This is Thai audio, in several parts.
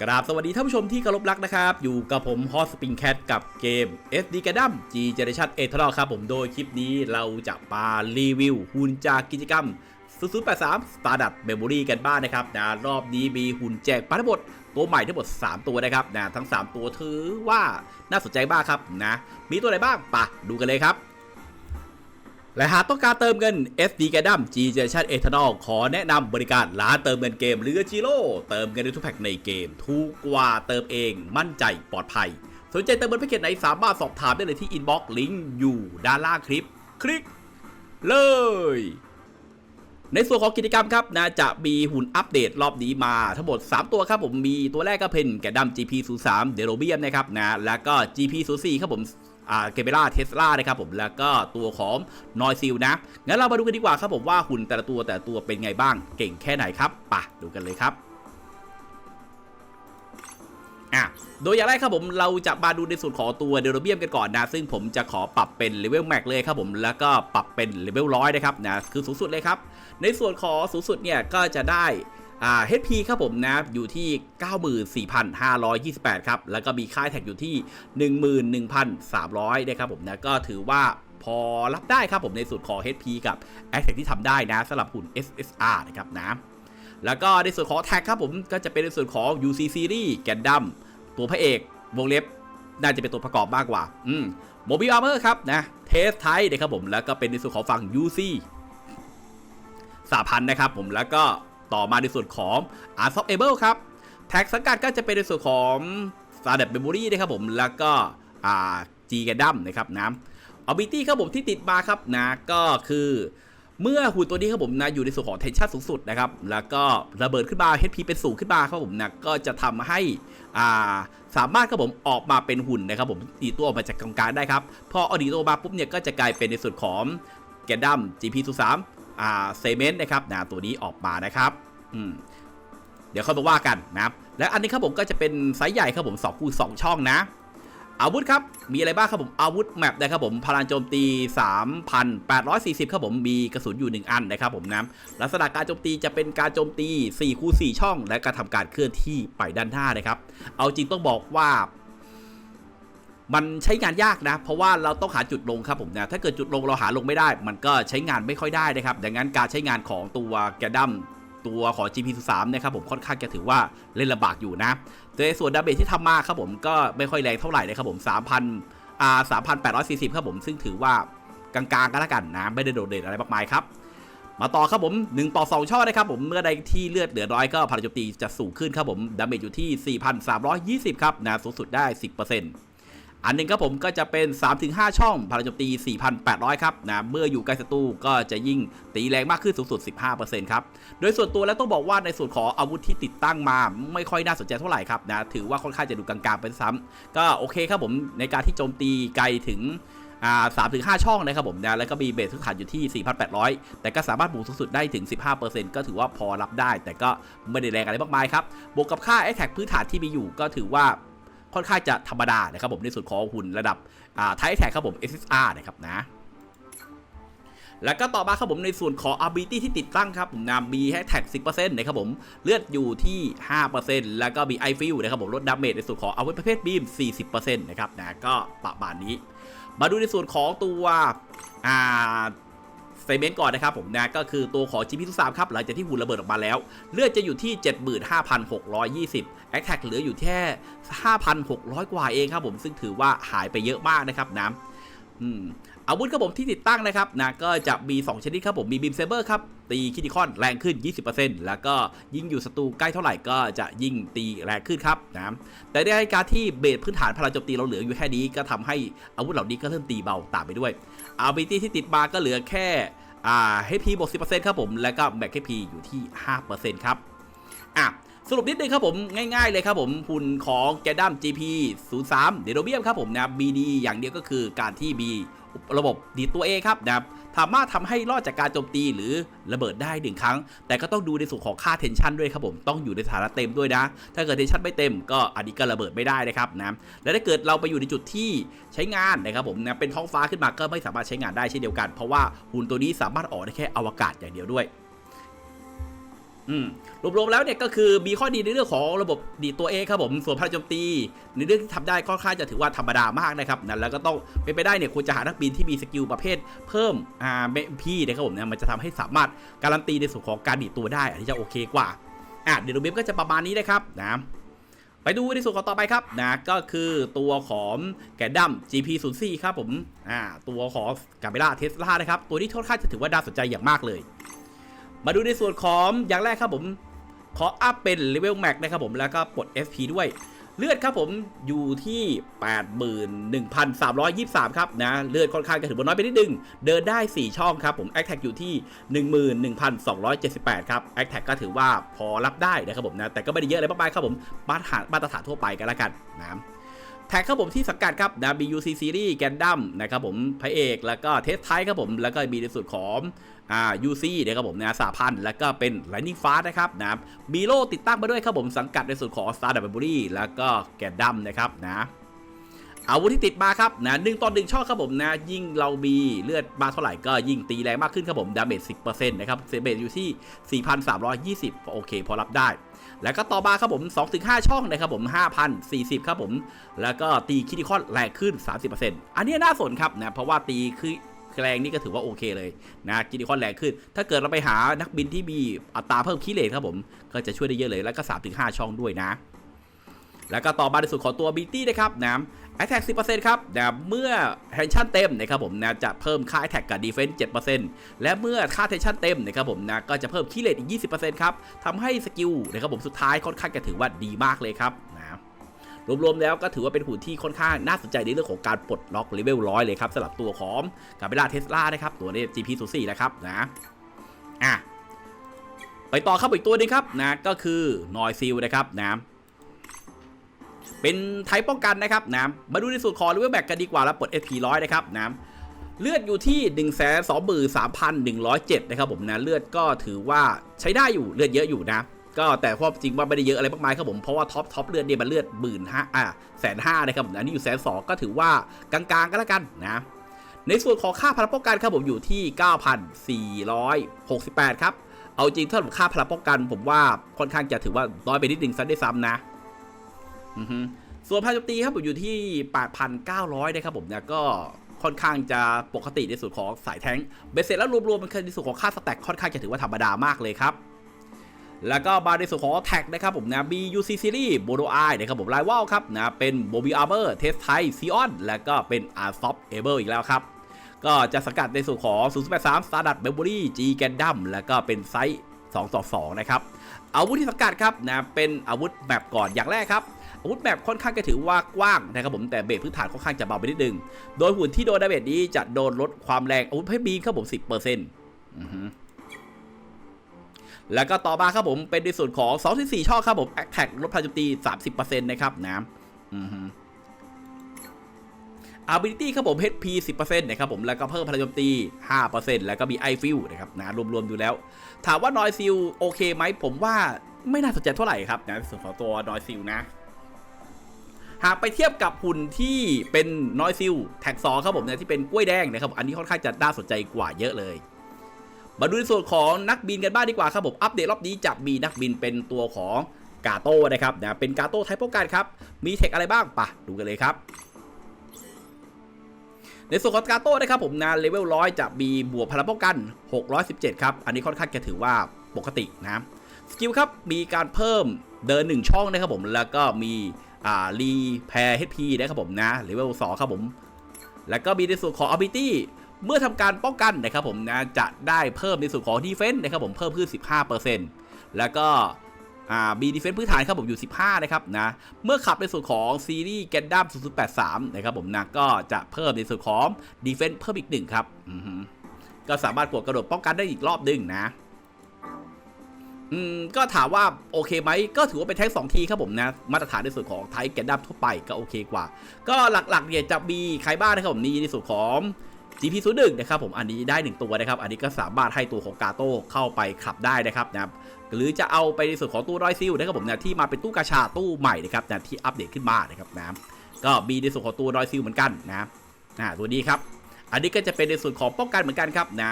กราบสวัสดีท่านผู้ชมที่เคารพรักนะครับ อยู่กับผมฮอสปริงแคทกับเกม SD g a d a m G Generation e t e r ครับผมโดยคลิปนี้เราจะมารีวิวหุ่นจากกิจกรรม 0083 Stardust Memory กันบ้างนนะครับนะรอบนี้มีหุ่นแจกปาทั้งหมดตัวใหม่ทั้งหมด 3 ตัวนะครับนะทั้ง 3 ตัวถือว่าน่าสนใจมากครับนะมีตัวอะไหนบ้างปะดูกันเลยครับ และหากต้องการเติมเงิน SD g a d a m G Generation Eternal ขอแนะนำบริการร้านเติมเงินเกมหรือจิโร่เติมเงินในทุกแพ็คในเกม ถูกกว่าเติมเองมั่นใจปลอดภัย สนใจเติมเงินแพ็กเกจไหนสามารถสอบถามได้เลยที่อินบ็อกซ์ลิงก์อยู่ด้านล่างคลิป คลิก เลย ในส่วนของกิจกรรมครับนะจะมีหุ่นอัปเดตรอบนี้มาทั้งหมด 3 ตัวครับผมมีตัวแรกก็เป็นแกดัม GP03 เดโรเบียมนะครับนะแล้วก็ GP04 ครับผม เกเบล่าเทสลานะครับผมแล้วก็ตัวของนอยซิลนะงั้นเรามาดูกันดีกว่าครับผมว่าหุ่นแต่ละตัวแต่ละตัวเป็นไงบ้างเก่งแค่ไหนครับปะดูกันเลยครับอะโดยอย่างแรกครับผมเราจะมาดูในส่วนของตัวเดโรเบียมกันก่อนนะ ซึ่งผมจะขอปรับเป็นเลเวลแม็กเลยครับผมแล้วก็ปรับเป็นเลเวลร้อยนะครับนะคือสูงสุดเลยครับ ในส่วนของสูงสุดเนี่ยก็จะได้ อ่า HP ครับผมนะอยู่ที่ 94,528 ครับ แล้วก็มีค่าแท็กอยู่ที่ 11,300นะครับผมนะก็ถือว่าพอรับได้ครับผมในส่วนของ HP กับ a t t a c ที่ทำได้นะสำหรับหุ่น SSR นะครับนะแล้วก็ในส่วนของแท็กครับผมก็จะเป็นในส่วนของ UC Series แกนดัมตัวพระเอกวงเล็บน่าจะเป็นตัวประกอบมากกว่า อืมโมบิลอาร์เมอร์ครับนะ เทสไทนะครับผม แล้วก็เป็นในส่วนของฝั่ง UC สาพันนะครับผม แล้วก็ ต่อมาในส่วนของ a r t of Able ครับ แท็กสังกัดก็จะเป็นในส่วนของ s t a r d a t Memory นะครับผม แล้วก็อ่า G g a d a m นะครับนะ Ability ครับผมที่ติดมาครับนะก็คือเมื่อหุ่นตัวนี้ครับผมนะอยู่ในส่วนของ tension สูงสุดนะครับ แล้วก็ระเบิดขึ้นมา HP เป็นสูงขึ้นมาครับผมนะก็จะทำให้อ่าสามารถครับผมออกมาเป็นหุ่นนะครับผมตีตัวออกมาจากกองกลางได้ครับ พออดีตัวมาปุ๊บเนี่ยก็จะกลายเป็นในส่วนของแกดัม GP03 อ่า เซเมนต์นะครับนะตัวนี้ออกมานะครับอืมเดี๋ยวค่อยมาว่ากันนะครับและอันนี้ครับผมก็จะเป็นไซส์ใหญ่ครับผม2คูณ2ช่องนะ อาวุธครับ มีอะไรบ้างครับผมอาวุธแมปนะครับผมพลังโจมตี 3,840 ครับผมมีกระสุนอยู่ 1 อันนะครับผมนะลักษณะการโจมตีจะเป็นการโจมตี4คูณ4ช่อง และการทำการเคลื่อนที่ไปด้านหน้านะครับ เอาจริงต้องบอกว่า มันใช้งานยากนะ เพราะว่าเราต้องหาจุดลงครับผมนะถ้าเกิดจุดลงเราหาลงไม่ได้ มันก็ใช้งานไม่ค่อยได้นะครับดังนั้นการใช้งานของตัวแกดัมตัวของ GP3 นะครับผมค่อนข้างจะถือว่าเล่นลำบากอยู่นะโดยส่วนดาเมจที่ทำมาครับผมก็ไม่ค่อยแรงเท่าไหร่นะครับผม3,000อ่า3,840ครับผมซึ่งถือว่ากลางๆก็แล้วกันนะไม่ได้โดดเด่นอะไรมากมายครับมาต่อครับผม 1 ต่อ 2 ช่อนะครับผม เมื่อใดที่เลือดเหลือน้อยก็พลังโจมตีจะสูงขึ้นครับผม ดาเมจอยู่ที่ 4,320 ครับนะสูงสุดได้ 10% อันหนึงครับผมก็จะเป็น 3-5 ช่องพลังโจมตี 4,800 ครับนะเมื่ออยู่ใกล้ศัตรูก็จะยิ่งตีแรงมากขึ้นสูงสุด 15%ครับ โดยส่วนตัวแล้วต้องบอกว่าในส่วนของอาวุธที่ติดตั้งมาไม่ค่อยน่าสนใจเท่าไหร่ครับนะถือว่าค่อนข้างจะดูกลางๆไปซ้ำก็โอเคครับผมในการที่โจมตีไกลถึงอ่าสามถึงห้าช่องนะครับผมนะแล้วก็มีเบสทุกฐานอยู่ที่ 4,800 แต่ก็สามารถบวกสูงสุดได้ถึง 15%ก็ถือว่าพอรับได้ แต่ก็ไม่ได้แรงอะไรมากมายครับบวกกับค่าไอแท็กพื้นฐานที่มีอยู่ก็ถือว่า ค่อนข้างจะธรรมดานะครับผมในส่วนของหุ่นระดับอ่าไทแท็กครับผม SSR นะครับนะแล้วก็ต่อมาครับผมในส่วนของ ability ที่ติดตั้งครับผมนะมีให้แท็ก 10%นะครับผม เลือดอยู่ที่ 5%แล้วก็มี i f i l นะครับผมลดดาเมจในส่วนของอาวุธประเภทบีม 40%นะครับนะก็ประมาณนี้ มาดูในส่วนของตัวอ่า เซเมนต์ก่อนนะครับผมนะก็คือตัวของ GP 3ครับหลังจากที่หุ่นระเบิดออกมาแล้ว เลือดจะอยู่ที่ 75,620แอคแท็กเหลืออยู่แค่ 5,600 กว่าเองครับผมซึ่งถือว่าหายไปเยอะมากนะครับนะ อาวุธครับผมที่ติดตั้งนะครับนะก็จะมี 2 ชนิดครับผมมีบีมเซเบอร์ครับตีคิติคอนแรงขึ้น 20%แล้วก็ยิ่งอยู่ศัตรูใกล้เท่าไหร่ก็จะยิ่งตีแรงขึ้นครับนะแต่ในการที่เบสพื้นฐานพลังโจมตีเราเหลืออยู่แค่นี้ก็ทำให้อาวุธเหล่านี้ก็เริ่มตีเบาตามไปด้วยอาบิตี้ที่ติดมาก็เหลือแค่อ่า HP บวก10%ครับผมแล้วก็แม็ก HP อยู่ที่ 5%ครับอะ สรุปนิดนึงครับผมง่าย ๆ เลยครับผมหุ่นของแกดัม GP 0 3เดโรเบียมครับผมนะ BD อย่างเดียวก็คือการที่มีระบบดีตัวเองครับนะครับสามารถทำให้รอดจากการโจมตีหรือระเบิดได้หนึ่งครั้ง แต่ก็ต้องดูในส่วนของค่าเทนชันด้วยครับผมต้องอยู่ในสถานะเต็มด้วยนะ ถ้าเกิดเทนชันไม่เต็มก็อันนี้ก็ระเบิดไม่ได้นะครับนะและถ้าเกิดเราไปอยู่ในจุดที่ใช้งานนะครับผมนะเป็นท้องฟ้าขึ้นมาก็ไม่สามารถใช้งานได้เช่นเดียวกัน เพราะว่าหุ่นตัวนี้สามารถออกได้แค่อวกาศอย่างเดียวด้วย อืมรวมๆแล้วเนี่ยก็คือมีข้อดีในเรื่องของระบบดีตัวเองครับผมส่วนพลังโจมตี ในเรื่องที่ทำได้ค่อนข้างจะถือว่าธรรมดามากนะครับนั่นแล้วก็ต้องเป็นไปได้เนี่ยควรจะหานักบินที่มีสกิลประเภท เพิ่มอ่าเมพีนะครับผมเนี่ยมันจะทำให้สามารถการันตีในส่วนของการดีตัวได้อันนี้จะโอเคกว่าอะเดี๋ยวเบฟก็จะประมาณนี้นะครับนะไปดูในส่วนของต่อไปครับนะก็คือตัวของแกดัม GP04 ครับผมอ่าตัวของกาเบล่าเทสลานะครับตัวนี้ค่อนข้างจะถือว่าน่าสนใจอย่างมากเลย มาดูในส่วนของอย่างแรกครับผมขออัพเป็นเลเวลแม็กนะครับผมแล้วก็ปลด SP ด้วยเลือดครับผมอยู่ที่ 81,323 ครับนะเลือดค่อนข้างจะถือว่าน้อยไปนิดนึง เดินได้ 4 ช่องครับผมแอคแท็กอยู่ที่ 11,278 ครับแอคแท็กก็ถือว่าพอรับได้นะครับผมนะแต่ก็ไม่ได้เยอะอะไรมากมายครับผมมาตรฐานมาตรฐานทั่วไปกันแล้วกันนะ แท็กครับผมที่สังกัดครับนะ BUC Series แกนดัมนะครับผมพระเอกแล้วก็เทสไทครับผมแล้วก็มีในส่วนของอ่า UC นะครับผมนะสาพันธ์แล้วก็เป็น Lightning Fast นะครับนะมีโลติดตั้งมาด้วยครับผมสังกัดในส่วนของ Star d o u b l e แล้วก็แกนดัมนะครับนะอาวุธที่ติดมาครับนะหนึ่งต่อหนึ่งช่อครับผมนะ ยิ่งเรามีเลือดมาเท่าไหร่ก็ยิ่งตีแรงมากขึ้นครับผมดาเมจ10%นะครับเซเบตอยู่ที่ 4,320 โอเค พอรับได้ แล้วก็ต่อมาครับผม 2-5 ช่องนะครับผม 5,040 ครับผม แล้วก็ตีคิดิคอนแรงขึ้น 30%อันนี้น่าสนครับนะเพราะว่าตีคือแรงนี่ก็ถือว่าโอเคเลยนะคิดิคอนแรงขึ้น ถ้าเกิดเราไปหานักบินที่มีอัตราเพิ่มคิเลทครับผม ก็จะช่วยได้เยอะเลย แล้วก็ 3-5 ช่องด้วยนะ แล้วก็ต่อมาในส่วนของตัวบีตี้นะครับนะ Attack 10%ครับนะเมื่อ Tension เต็มนะครับผมนะจะเพิ่มค่า Attack กับ Defense 7%และเมื่อค่า Tension เต็มนะครับผมนะก็จะเพิ่มคีเลตอีก20%ครับทำให้สกิลนะครับผมสุดท้ายค่อนข้างจะถือว่าดีมากเลยครับนะรวมๆแล้วก็ถือว่าเป็นหุ่นที่ค่อนข้างน่าสนใจในเรื่องของการปลดล็อกเลเวลร้อยเลยครับสำหรับตัวของกาเบล่าเทสลานะครับตัวนี้ GP04 นะครับนะอะไปต่อครับอีกตัวนึงครับนะก็คือนอยซิลนะครับนะ เป็นไทป์ป้องกันนะครับนะมาดูในส่วนของเลเวลแบ็กกันดีกว่าแล้วปลด SP ร้อยนะครับนะเลือดอยู่ที่ 1 2 3 1 0 7 นะครับผมนะเลือดก็ถือว่าใช้ได้อยู่เลือดเยอะอยู่นะ ก็แต่ความจริงว่าไม่ได้เยอะอะไรมากมายครับผมเพราะว่าท็อปท็อปเลือดเนี่ยมันเลือดหมื่นห้าอะแสนห้านะครับผมอันนี้อยู่แสนสองก็ถือว่ากลางๆก็แล้วกันนะในส่วนของค่าพลังป้องกันครับผมอยู่ที่ 9,468 ครับ เอาจริงถ้าผมค่าพลังป้องกัน ผมว่าค่อนข้างจะถือว่าน้อยไปนิดนึงซะด้วยซ้ำนะ ส่วนพลังโจมตีครับผมอยู่ที่ 8,900นะครับผมเนี่ยก็ค่อนข้างจะปกติในส่วนของสายแท้งเบสเสร็จแล้วรวมๆมันคือในส่วนของค่าสแต็กค่อนข้างจะถือว่าธรรมดามากเลยครับ แล้วก็มาในส่วนของแท็กนะครับผมนะ BUC Series b o d o i นะครับผมไลว a ลครับนะเป็น b o b i Armor Test Type Sion แล้วก็เป็น a r s o f Able อีกแล้วครับ ก็จะสกัดในส่วนของ 083 Stardust Memory G Gundam แล้วก็เป็นไซส์2ต่อ2นะครับอาวุธที่สกัดครับนะเป็นอาวุธแบบก่อนอย่างแรกครับ อาวุธแบบค่อนข้างจะถือว่ากว้างนะครับผมแต่เบสพื้นฐานค่อนข้างจะเบาไปนิดนึง โดยหุ่นที่โดนดาเมจนี้จะโดนลดความแรงอาวุธให้บีครับผม10%อือฮึแล้วก็ต่อมาครับผมเป็นในส่วนของ2ที่4ช่องครับผม Attack ลดพลังโจมตี30%นะครับนะอือฮึ ability ครับผม HP 10%นะครับผมแล้วก็เพิ่มพลังโจมตี 5%แล้วก็มี i f i l นะครับนะรวมๆ ดูแล้ว ถามว่านอยซิลโอเคไหมผมว่าไม่น่าสนใจเท่าไหร่ครับนะในส่วนของตัวนอยซิลนะ หากไปเทียบกับหุ่นที่เป็นนอยซิลแท็กซอครับผมเนี่ยที่เป็นกล้วยแดงนะครับอันนี้ค่อนข้างจะน่าสนใจกว่าเยอะเลยมาดูในส่วนของนักบินกันบ้างดีกว่าครับผมอัปเดตรอบนี้จะมีนักบินเป็นตัวของกาโต้นะครับนะเป็นกาโต้ไทป์ป้องกันครับ มีเทคอะไรบ้างปะดูกันเลยครับ ในส่วนของกาโต้นะครับผมนะเลเวลร้อยจะมีบวกพลังป้องกัน 617 ครับ อันนี้ค่อนข้างจะถือว่าปกตินะสกิลครับ มีการเพิ่มเดิน 1 ช่องนะครับผมแล้วก็มี อ่ารีแพร์ HP นะครับผมนะเลเวล2ครับผม แล้วก็มีในส่วนของ ability เมื่อทำการป้องกันนะครับผมนะจะได้เพิ่มในส่วนของ defense นะครับผมเพิ่มขึ้น 15%แล้วก็อ่ามีดีเฟนซ์พื้นฐานครับผมอยู่ 15 นะครับนะ เมื่อขับในส่วนของซีรีส์แกนดัม0083 นะครับผมนะก็จะเพิ่มในส่วนของดีเฟนซ์เพิ่มอีกหนึ่งครับ ก็สามารถกดกระโดดป้องกันได้อีกรอบหนึ่งนะ อืมก็ถามว่าโอเคไหมก็ถือว่าเป็นแท็กสองทีครับผมนะ มาตรฐานในส่วนของไทแกนดัมทั่วไปก็โอเคกว่า ก็หลักๆเนี่ยจะมีใครบ้างนะครับผมนี่ในส่วนของ GP01 นะครับผมอันนี้ได้ 1 ตัวนะครับ อันนี้ก็สามารถให้ตัวของกาโต้เข้าไปขับได้นะครับนะหรือจะเอาไปในส่วนของตู้รอยซิลนะครับผมนะที่มาเป็นตู้กาชาตู้ใหม่นะครับนะที่อัปเดตขึ้นมานะครับนะก็มีในส่วนของตู้รอยซิลเหมือนกันนะอ่าตัวนี้ครับ อันนี้ก็จะเป็นในส่วนของป้องกันเหมือนกันครับนะ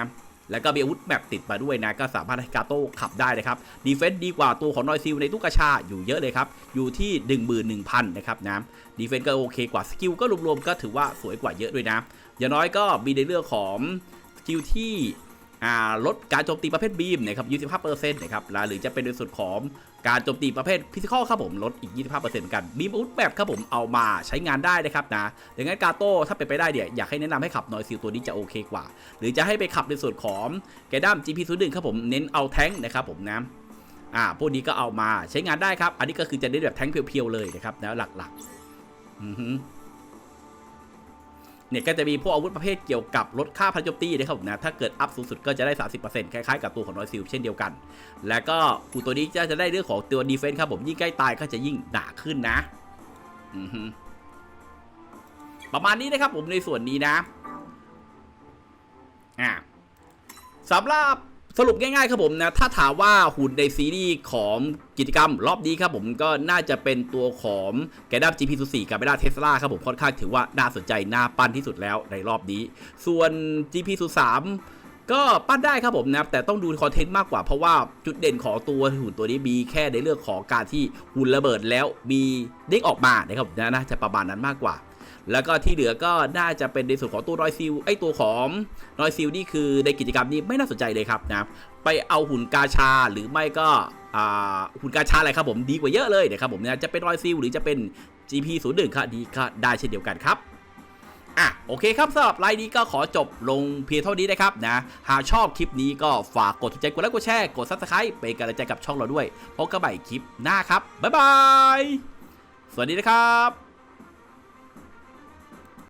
แล้วก็มีอาวุธแมปติดมาด้วยนะก็สามารถให้กาโต้ขับได้นะครับดีเฟนต์ดีกว่าตัวของนอยซิลในตุกระชาอยู่เยอะเลยครับอยู่ที่ 11,000นะครับนะดีเฟนต์ก็โอเคกว่าสกิลก็รวมๆก็ถือว่าสวยกว่าเยอะด้วยนะอย่างน้อยก็มีในเรื่องของสกิลที่ ลดการโจมตีประเภทบีมนะครับ25%นะครับหรือจะเป็นในส่วนของการโจมตีประเภทฟิสิกอลครับผมลดอีก 25%เหมือนกันบีมอาวุธแบบครับผมเอามาใช้งานได้นะครับนะดังนั้นกาโต้ถ้าเป็นไปได้เนี่ยวอยากให้แนะนำให้ขับนอยซิลตัวนี้จะโอเคกว่า หรือจะให้ไปขับในส่วนของแกดัม GP01 ครับผมเน้นเอาแท้งนะครับผมนะอ่าพวกนี้ก็เอามาใช้งานได้ครับ อันนี้ก็คือจะได้แบบแท้งเพียวๆเลยนะครับนะหลักๆ อือฮึ เนี่ยก็จะมีพวกอาวุธประเภทเกี่ยวกับลดค่าพันโจมตีนะครับผมนะถ้าเกิดอัพสูงสุดก็จะได้ 30%คล้ายๆกับตัวของนอยซิลเช่นเดียวกัน แล้วก็คูตัวนี้จะจะได้เรื่องของตัวดีเฟนส์ครับผมยิ่งใกล้ตายก็จะยิ่งหนาขึ้นนะประมาณนี้นะครับผมในส่วนนี้นะอ่าสำหรับ สรุปง่ายๆครับผมนะถ้าถามว่าหุ่นในซีรีส์ของกิจกรรมรอบนี้ครับผมก็น่าจะเป็นตัวของแกดับ GP 4กับเบด้าเทสลาครับผมค่อนข้างถือว่าน่าสนใจน่าปั้นที่สุดแล้วในรอบนี้ ส่วน GP 3ก็ปั้นได้ครับผมนะแต่ต้องดูคอนเทนต์มากกว่าเพราะว่าจุดเด่นของตัวหุ่นตัวนี้มีแค่ในเรื่องของการที่หุ่นระเบิดแล้วมีเด้งออกมานะครับนะน่าจะประมาณนั้นมากกว่า แล้วก็ที่เหลือก็น่าจะเป็นในส่วนของตัวนอยซิลไอตัวของนอยซิลนี่คือในกิจกรรมนี้ไม่น่าสนใจเลยครับนะไปเอาหุ่นกาชาหรือไม่ก็อ่าหุ่นกาชาอะไรครับผมดีกว่าเยอะเลยนะครับผมเนี่ยจะเป็นนอยซิลหรือจะเป็น GP 0 1 ครับดีก็ได้เช่นเดียวกันครับอะโอเคครับสำหรับไลน์นี้ก็ขอจบลงเพียงเท่านี้นะครับนะหากชอบคลิปนี้ก็ฝากกดถูกใจกดไลค์กดแชร์กดซับสไครป์เป็นกำลังใจกับช่องเราด้วยพบกันใหม่คลิปหน้าครับบ๊ายบายสวัสดีนะครับ